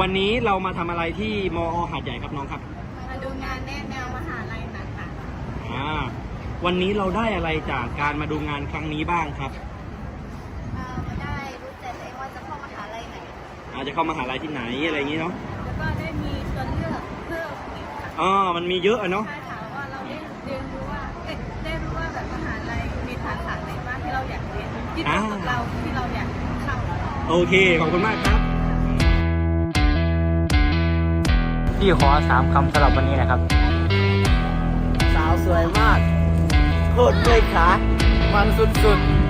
วันนี้เรามาทำอะไรที่มอหาดใหญ่ครับน้องครับ มาดูงานแนะแนวมหาลัยต่างอ่า วันนี้เราได้อะไรจากการมาดูงานครั้งนี้บ้างครับๆเอ่อมาได้รู้ใจตัวเองว่าจะเข้ามหาลัยไหน อาจจะเข้ามหาลัยที่ไหนอะไรอย่างนี้เนาะแล้วก็ได้มีตัวเลือกเพิ่มอีกค่ะอ๋อมันมีเยอะอะเนาะใช่ค่ะว่าเราได้เรียนรู้ว่าเอ๊ะได้รู้ว่าแบบมหาลัยมีสาขาไหนบ้างที่เราอยากเรียนที่ตรงกับเราที่เราอยากเข้า โอเค ขอบคุณมากครับ พี่ขอสามคำสำหรับวันนี้นะครับ สาวสวยมากโคตรเมื่อยขามันสุดๆ